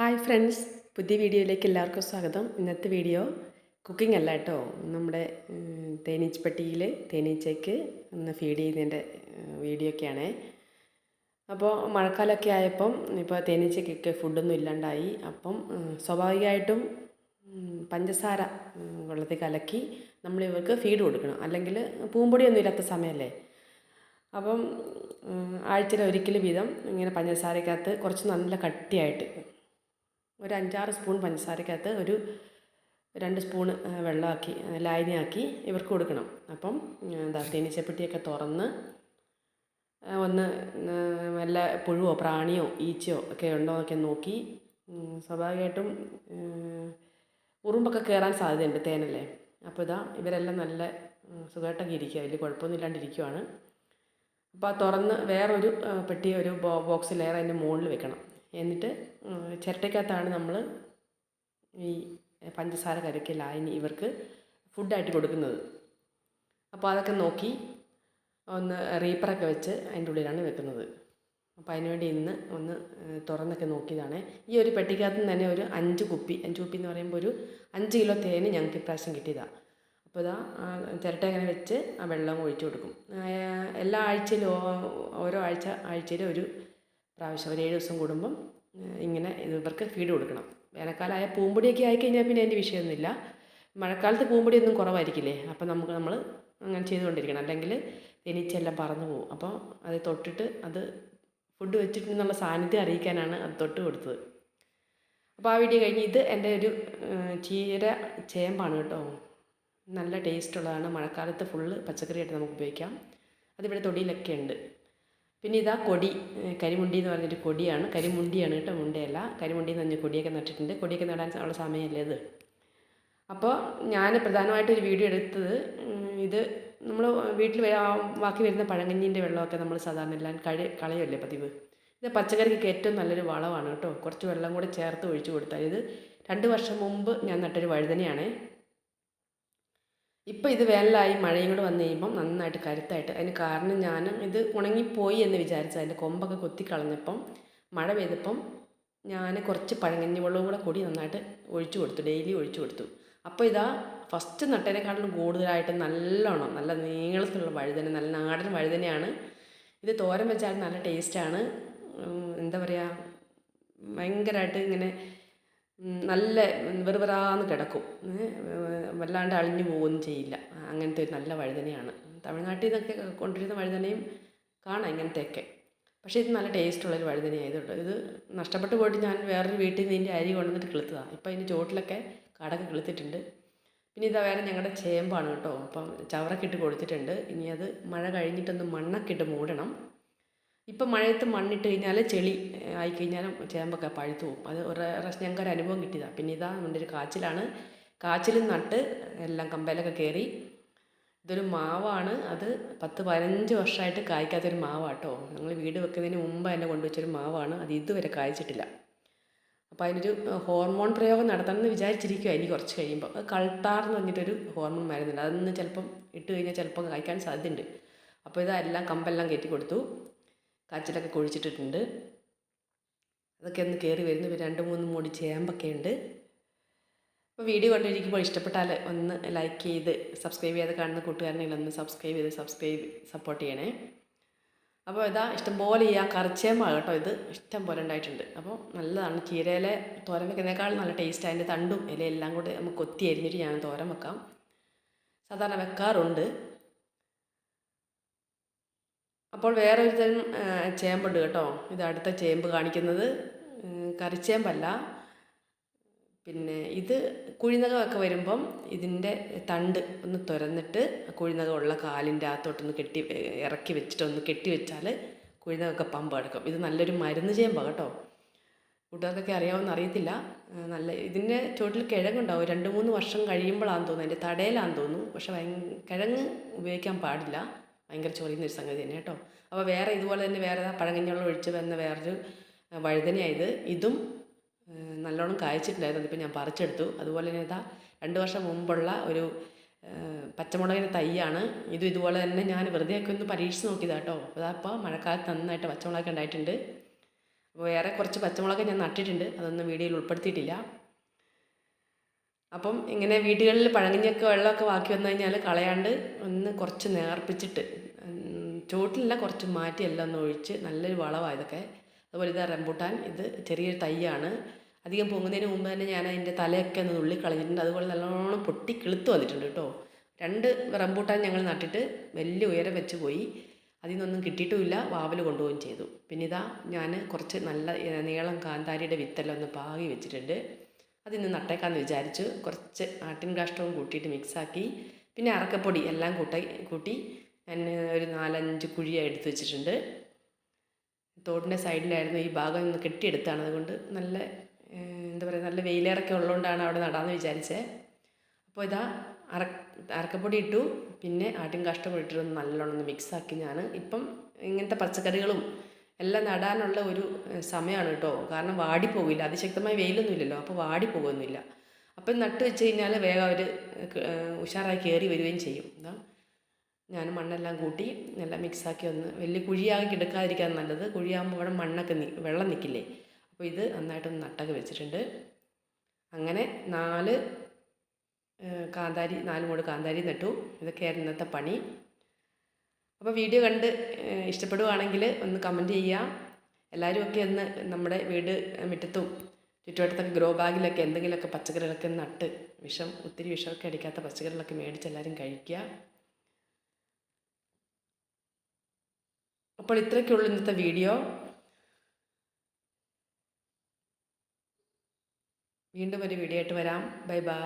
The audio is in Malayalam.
ഹായ് ഫ്രണ്ട്സ് പുതിയ വീഡിയോയിലേക്ക് എല്ലാവർക്കും സ്വാഗതം. ഇന്നത്തെ വീഡിയോ കുക്കിംഗ് അല്ല കേട്ടോ. നമ്മുടെ തേനീച്ചപ്പെട്ടിയിൽ തേനീച്ചയ്ക്ക് ഒന്ന് ഫീഡ് ചെയ്യുന്നതിന്റെ വീഡിയോ ഒക്കെയാണ്. അപ്പോൾ മഴക്കാലമൊക്കെ ആയപ്പം ഇപ്പോൾ തേനീച്ചയ്ക്കൊക്കെ ഫുഡൊന്നും ഇല്ലാണ്ടായി. അപ്പം സ്വാഭാവികമായിട്ടും പഞ്ചസാര വെള്ളത്തിൽ കലക്കി നമ്മൾ ഇവർക്ക് ഫീഡ് കൊടുക്കണം. അല്ലെങ്കിൽ പൂമ്പൊടിയൊന്നും ഇല്ലാത്ത സമയമല്ലേ? അപ്പം ആഴ്ചയിൽ ഒരിക്കൽ വീതം ഇങ്ങനെ പഞ്ചസാരക്കകത്ത് കുറച്ച് നല്ല കട്ടിയായിട്ട് ഒരു അഞ്ചാറ് സ്പൂൺ പഞ്ചസാരക്കകത്ത് ഒരു രണ്ട് സ്പൂൺ വെള്ളമാക്കി ലായനിയാക്കി ഇവർക്ക് കൊടുക്കണം. അപ്പം എന്താ തേനീച്ചപ്പെട്ടിയൊക്കെ തുറന്ന് ഒന്ന് നല്ല പുഴുവോ പ്രാണിയോ ഈച്ചയോ ഒക്കെ ഉണ്ടോ എന്നൊക്കെ നോക്കി സ്വാഭാവികമായിട്ടും ഉറുമ്പൊക്കെ കയറാൻ സാധ്യതയുണ്ട് തേനല്ലേ. അപ്പോൾ ഇതാ ഇവരെല്ലാം നല്ല സുഖമായിട്ടൊക്കെ ഇരിക്കുക. വലിയ കുഴപ്പമൊന്നും ഇല്ലാണ്ടിരിക്കുവാണ് അപ്പോൾ ആ തുറന്ന് വേറൊരു പെട്ടി ഒരു ബോ ബോക്സ് ലെയർ അതിന്റെ മുകളിൽ വെക്കണം. എന്നിട്ട് ചിരട്ടയ്ക്കകത്താണ് നമ്മൾ ഈ പഞ്ചസാര കലക്കിയ ലായനി ഇവർക്ക് ഫുഡായിട്ട് കൊടുക്കുന്നത്. അപ്പോൾ അതൊക്കെ നോക്കി ഒന്ന് റീപ്പറൊക്കെ വെച്ച് അതിന്റെ ഉള്ളിലാണ് വെക്കുന്നത്. അപ്പോൾ അതിനുവേണ്ടി ഇന്ന് ഒന്ന് തുറന്നൊക്കെ നോക്കിയതാണ്. ഈ ഒരു പെട്ടിക്കകത്ത് തന്നെ ഒരു അഞ്ച് കുപ്പി അഞ്ച് കുപ്പി എന്ന് പറയുമ്പോൾ ഒരു അഞ്ച് കിലോ തേന് ഞങ്ങൾക്ക് ഇപ്രാവശ്യം കിട്ടിയതാണ് അപ്പോൾ ഇതാ ചിരട്ട ഇങ്ങനെ വെച്ച് ആ വെള്ളം ഒഴിച്ചു കൊടുക്കും. എല്ലാ ആഴ്ചയിലും ഓരോ ആഴ്ച ആഴ്ചയിലും ഒരു പ്രാവശ്യം ഒരു ഏഴ് ദിവസം കൂടുമ്പം ഇങ്ങനെ ഇവർക്ക് ഫീഡ് കൊടുക്കണം. വേനൽക്കാലമായ പൂമ്പൊടിയൊക്കെ ആയിക്കഴിഞ്ഞാൽ പിന്നെ അതിന്റെ വിഷയമൊന്നുമില്ല മഴക്കാലത്ത് പൂമ്പൊടിയൊന്നും കുറവായിരിക്കില്ലേ? അപ്പം നമുക്ക് നമ്മൾ അങ്ങനെ ചെയ്തുകൊണ്ടിരിക്കണം. അല്ലെങ്കിൽ തേനീച്ചയെല്ലാം പറന്നു പോകും. അപ്പോൾ അത് തൊട്ടിട്ട് അത് ഫുഡ് വെച്ചിട്ടുണ്ടെന്നുള്ള സാന്നിധ്യം അറിയിക്കാനാണ് അത് തൊട്ട് കൊടുത്തത്. അപ്പോൾ ആ വീഡിയോ കഴിഞ്ഞ് ഇത് എന്റെ ഒരു ചീര ചേമ്പാണ് കേട്ടോ. നല്ല ടേസ്റ്റ് ഉള്ളതാണ്. മഴക്കാലത്ത് ഫുള്ള് പച്ചക്കറിയായിട്ട് നമുക്ക് ഉപയോഗിക്കാം. അതിവിടെ തൊടിയിലൊക്കെ ഉണ്ട്. പിന്നെ ഇതാ കൊടി കരിമുണ്ടി എന്ന് പറഞ്ഞിട്ട് കൊടിയാണ്. കരിമുണ്ടിയാണ് കേട്ടോ മുണ്ടയല്ല. കരിമുണ്ടി എന്ന് പറഞ്ഞ കൊടിയൊക്കെ നട്ടിട്ടുണ്ട്. കൊടിയൊക്കെ നടാൻ ഉള്ള സമയമല്ലേ ഇത്? അപ്പോൾ ഞാൻ പ്രധാനമായിട്ട് ഒരു വീഡിയോ എടുത്തത് ഇത് നമ്മൾ വീട്ടിൽ ബാക്കി വരുന്ന പഴങ്കഞ്ഞിന്റെ വെള്ളമൊക്കെ നമ്മൾ സാധാരണ എല്ലാം കഴി കളയല്ലേ പതിവ്? ഇത് പച്ചക്കറിക്ക് ഏറ്റവും നല്ലൊരു വളമാണ് കേട്ടോ. കുറച്ച് വെള്ളം കൂടെ ചേർത്ത് ഒഴിച്ചു കൊടുത്താൽ ഇത് രണ്ട് വർഷം മുമ്പ് ഞാൻ നട്ടൊരു വഴുതനയാണേ. ഇപ്പോൾ ഇത് വേനലായി മഴയും കൂടെ വന്നു കഴിയുമ്പം നന്നായിട്ട് കരുത്തായിട്ട്. അതിന് കാരണം ഞാനും ഇത് ഉണങ്ങിപ്പോയി എന്ന് വിചാരിച്ചു അതിന്റെ കൊമ്പൊക്കെ കൊത്തിക്കളഞ്ഞപ്പം മഴ പെയ്തപ്പം ഞാൻ കുറച്ച് പഴങ്ങഞ്ഞി വെള്ളവും കൂടെ കൂടി നന്നായിട്ട് ഒഴിച്ചു കൊടുത്തു ഡെയിലി ഒഴിച്ചു കൊടുത്തു. അപ്പോൾ ഇതാ ഫസ്റ്റ് നട്ടതിനെക്കാട്ടിലും കൂടുതലായിട്ട് നല്ലോണം നല്ല നീളത്തിലുള്ള വഴുതന നല്ല നാടൻ വഴുതനയാണ്. ഇത് തോരൻ വെച്ചാൽ നല്ല ടേസ്റ്റാണ് എന്താ പറയുക ഭയങ്കരമായിട്ട് ഇങ്ങനെ നല്ല വെറുതെറാന്ന് കിടക്കും. വല്ലാണ്ട് അളിഞ്ഞു പോവുകയൊന്നും ചെയ്യില്ല. അങ്ങനത്തെ ഒരു നല്ല വഴുതനയാണ്. തമിഴ്നാട്ടിൽ നിന്നൊക്കെ കൊണ്ടുവരുന്ന വഴുതനയും കാണാം ഇങ്ങനത്തെയൊക്കെ. പക്ഷേ ഇത് നല്ല ടേസ്റ്റുള്ളൊരു വഴുതനയായതുകൊണ്ട് ഇത് നഷ്ടപ്പെട്ടു പോയിട്ട് ഞാൻ വേറൊരു വീട്ടിൽ നിന്ന് ഇതിന്റെ അരി കൊണ്ടുവന്നിട്ട് കിളുത്തതാണ് ഇപ്പം അതിന്റെ ചോട്ടിലൊക്കെ കടക്ക് കിളുത്തിട്ടുണ്ട്. പിന്നെ ഇതാ വേറെ ഞങ്ങളുടെ ചേമ്പാണ് കേട്ടോ. അപ്പം ചവറൊക്കെ ഇട്ട് കൊടുത്തിട്ടുണ്ട്. ഇനി അത് മഴ കഴിഞ്ഞിട്ടൊന്ന് മണ്ണൊക്കെ ഇട്ട് മൂടണം. ഇപ്പം മഴയത്ത് മണ്ണിട്ട് കഴിഞ്ഞാൽ ചെളി ആയി ആയിക്കഴിഞ്ഞാലും ചേമ്പൊക്കെ പഴുത്തു പോകും. അത് ഒരു പ്രാവശ്യം ഞങ്ങൾക്ക് ഒരു അനുഭവം കിട്ടിയതാണ് പിന്നെ ഇതാ നമ്മുടെ ഒരു കാച്ചിലാണ്. കാച്ചിലും നട്ട് എല്ലാം കമ്പയിലൊക്കെ കയറി. ഇതൊരു മാവാണ്. അത് പത്ത് പതിനഞ്ച് വർഷമായിട്ട് കായ്ക്കാത്തൊരു മാവാട്ടോ. ഞങ്ങൾ വീട് വെക്കുന്നതിന് മുമ്പ് എന്നെ കൊണ്ടുവച്ചൊരു മാവാണ്. അത് ഇതുവരെ കായ്ച്ചിട്ടില്ല. അപ്പോൾ അതിനൊരു ഹോർമോൺ പ്രയോഗം നടത്തണമെന്ന് വിചാരിച്ചിരിക്കുക ഇനി കുറച്ച് കഴിയുമ്പോൾ കൾട്ടാർ എന്ന് പറഞ്ഞിട്ടൊരു ഹോർമോൺ മരുന്നുണ്ട്. അതൊന്ന് ചിലപ്പം ഇട്ട് കഴിഞ്ഞാൽ ചിലപ്പോൾ കായ്ക്കാൻ സാധ്യതയുണ്ട്. അപ്പോൾ ഇതെല്ലാം കമ്പെല്ലാം കയറ്റി കൊടുത്തു. കാച്ചിലൊക്കെ കുഴിച്ചിട്ടിട്ടുണ്ട്. അതൊക്കെ ഒന്ന് കയറി വരുന്നു. പിന്നെ രണ്ട് മൂന്ന് മൂടി ചേമ്പൊക്കെ ഉണ്ട്. അപ്പോൾ വീഡിയോ കണ്ടിരിക്കുമ്പോൾ ഇഷ്ടപ്പെട്ടാൽ ഒന്ന് ലൈക്ക് ചെയ്ത് സബ്സ്ക്രൈബ് ചെയ്ത് കാണുന്ന കൂട്ടുകാരനെങ്കിൽ ഒന്ന് സബ്സ്ക്രൈബ് ചെയ്ത് സബ്സ്ക്രൈബ് സപ്പോർട്ട് ചെയ്യണേ. അപ്പോൾ ഇതാ ഇഷ്ടംപോലെ ഈ ആ കറിച്ചേമ്പാണ് കേട്ടോ ഇത്. ഇഷ്ടം പോലെ ഉണ്ടായിട്ടുണ്ട്. അപ്പോൾ നല്ലതാണ്. ചീരയിലെ തോരൻ വെക്കുന്നതിനേക്കാളും നല്ല ടേസ്റ്റ് അതിന്റെ തണ്ടും ഇലയെല്ലാം എല്ലാം കൂടെ നമുക്ക് കൊത്തി അരിഞ്ഞിട്ട് ഞാൻ തോരൻ വെക്കാം. സാധാരണ വെക്കാറുണ്ട്. അപ്പോൾ വേറെ ഒരു തരം ചേമ്പുണ്ട് കേട്ടോ. ഇത് അടുത്ത ചേമ്പ് കാണിക്കുന്നത് കറിച്ചേമ്പല്ല. പിന്നെ ഇത് കുഴിനകമൊക്കെ വരുമ്പം ഇതിന്റെ തണ്ട് ഒന്ന് തുരന്നിട്ട് കുഴിനകമുള്ള കാലിന്റെ അകത്തോട്ടൊന്ന് കെട്ടി ഇറക്കി വെച്ചിട്ട് ഒന്ന് കെട്ടി വെച്ചാൽ കുഴിനകമൊക്കെ പമ്പ് കിടക്കും. ഇത് നല്ലൊരു മരുന്ന് ചേമ്പാണ് കേട്ടോ. കൂട്ടുകാർക്കൊക്കെ അറിയാവുന്ന അറിയത്തില്ല. നല്ല ഇതിന്റെ ചുവട്ടിൽ കിഴങ്ങുണ്ടാവും. രണ്ട് മൂന്ന് വർഷം കഴിയുമ്പോഴാണെന്ന് തോന്നുന്നു. അതിന്റെ തടയിലാണെന്ന് തോന്നുന്നു. പക്ഷേ ഭയ കിഴങ്ങ് ഉപയോഗിക്കാൻ പാടില്ല. ഭയങ്കര ചൊറിയുന്ന ഒരു സംഗതി തന്നെ കേട്ടോ. അപ്പോൾ വേറെ ഇതുപോലെ തന്നെ വേറെ പഴങ്കഞ്ഞുള്ള ഒഴിച്ച് വന്ന വേറൊരു വഴുതനയായത് ഇതും. നല്ലോണം കായ്ച്ചിട്ടുണ്ടായിരുന്നു. അതിപ്പോൾ ഞാൻ പറിച്ചെടുത്തു. അതുപോലെ തന്നെ ഇതാ രണ്ട് വർഷം മുമ്പുള്ള ഒരു പച്ചമുളകിന്റെ തൈയാണ്. ഇതും ഇതുപോലെ തന്നെ ഞാൻ വെറുതെ ഒക്കെ ഒന്ന് പരീക്ഷിച്ച് അപ്പോൾ അതപ്പോൾ മഴക്കാലത്ത് നന്നായിട്ട് പച്ചമുളകൊക്കെ ഉണ്ടായിട്ടുണ്ട്. അപ്പോൾ വേറെ കുറച്ച് പച്ചമുളക് ഞാൻ നട്ടിട്ടുണ്ട്. അതൊന്നും വീഡിയോയിൽ ഉൾപ്പെടുത്തിയിട്ടില്ല. അപ്പം ഇങ്ങനെ വീടുകളിൽ പഴങ്ങിഞ്ഞൊക്കെ വെള്ളമൊക്കെ ബാക്കി വന്നു കഴിഞ്ഞാൽ കളയാണ്ട് ഒന്ന് കുറച്ച് നേർപ്പിച്ചിട്ട് ചുവട്ടിലല്ല കുറച്ച് മാറ്റി എല്ലാം ഒന്ന് ഒഴിച്ച് നല്ലൊരു വളമാണ് ഇതൊക്കെ. അതുപോലെ ഇത് റംബൂട്ടാൻ. ഇത് ചെറിയൊരു തൈയാണ്. അധികം പൊങ്ങുന്നതിന് മുമ്പ് തന്നെ ഞാൻ അതിന്റെ തലയൊക്കെ ഒന്ന് ഉള്ളി കളഞ്ഞിട്ടുണ്ട് അതുപോലെ നല്ലോണം പൊട്ടി കിളുത്ത് വന്നിട്ടുണ്ട് കേട്ടോ. രണ്ട് റംബൂട്ടാൻ ഞങ്ങൾ നട്ടിട്ട് വലിയ ഉയരം വെച്ച് പോയി. അതിൽ നിന്നൊന്നും കിട്ടിയിട്ടുമില്ല. വാവൽ കൊണ്ടുപോകുകയും ചെയ്തു. പിന്നെ ഇതാ ഞാൻ കുറച്ച് നല്ല നീളം കാന്താരിയുടെ വിത്തെല്ലാം ഒന്ന് പാകി വെച്ചിട്ടുണ്ട്. അതിന്ന് നട്ടേക്കാന്ന് വിചാരിച്ചു. കുറച്ച് ആട്ടിൻ കാഷ്ടവും കൂട്ടിയിട്ട് മിക്സാക്കി. പിന്നെ അറക്കപ്പൊടി എല്ലാം കൂട്ടി കൂട്ടി ഞാൻ ഒരു നാലഞ്ച് കുഴിയായി എടുത്ത് വെച്ചിട്ടുണ്ട്. തോടിന്റെ സൈഡിലായിരുന്നു ഈ ഭാഗം ഒന്ന് കെട്ടിയെടുത്താണ് അതുകൊണ്ട് നല്ല എന്താ പറയുക നല്ല വെയിലേറൊക്കെ ഉള്ളതുകൊണ്ടാണ് അവിടെ നടാമെന്ന് വിചാരിച്ചത് അപ്പോൾ ഇതാ അറ അറക്കപ്പൊടി ഇട്ടു. പിന്നെ ആട്ടിൻ കാഷ്ടം ഇട്ടിട്ട് നല്ലോണം ഒന്ന് മിക്സാക്കി ഞാൻ ഇപ്പം ഇങ്ങനത്തെ പച്ചക്കറികളും എല്ലാം നടാനുള്ള ഒരു സമയമാണ് കേട്ടോ കാരണം വാടിപ്പോകില്ല അതിശക്തമായ വെയിലൊന്നും ഇല്ലല്ലോ അപ്പോൾ വാടിപ്പോകുന്നില്ല അപ്പം നട്ട് വെച്ച് കഴിഞ്ഞാൽ വേഗം അവർ ഉഷാറായി കയറി വരികയും ചെയ്യും. എന്താ ഞാൻ മണ്ണെല്ലാം കൂട്ടി എല്ലാം മിക്സാക്കി ഒന്ന് വലിയ കുഴിയാകെ കിടക്കാതിരിക്കാൻ നല്ലത്. കുഴിയാകുമ്പോൾ അവിടെ മണ്ണൊക്കെ നി വെള്ളം നിൽക്കില്ലേ അപ്പോൾ ഇത് നന്നായിട്ടൊന്ന് നട്ടൊക്കെ വെച്ചിട്ടുണ്ട്. അങ്ങനെ നാല് കാന്താരി നാല് മൂട് കാന്താരി നട്ടു. ഇതൊക്കെയായിരുന്നു ഇന്നത്തെ പണി. അപ്പോൾ വീഡിയോ കണ്ട് ഇഷ്ടപ്പെടുകയാണെങ്കിൽ ഒന്ന് കമന്റ് ചെയ്യുക. എല്ലാവരും ഒക്കെ ഒന്ന് നമ്മുടെ വീട് മുറ്റത്തും ചുറ്റുവട്ടത്തൊക്കെ ഗ്രോ ബാഗിലൊക്കെ എന്തെങ്കിലുമൊക്കെ പച്ചക്കറികളൊക്കെ നട്ട് വിഷം ഒത്തിരി വിഷമൊക്കെ അടിക്കാത്ത പച്ചക്കറികളൊക്കെ മേടിച്ച് എല്ലാവരും കഴിക്കുക. അപ്പോൾ ഇത്രയൊക്കെയുള്ളൂ ഇന്നത്തെ വീഡിയോ. വീണ്ടും ഒരു വീഡിയോ ആയിട്ട് വരാം. Bye bye.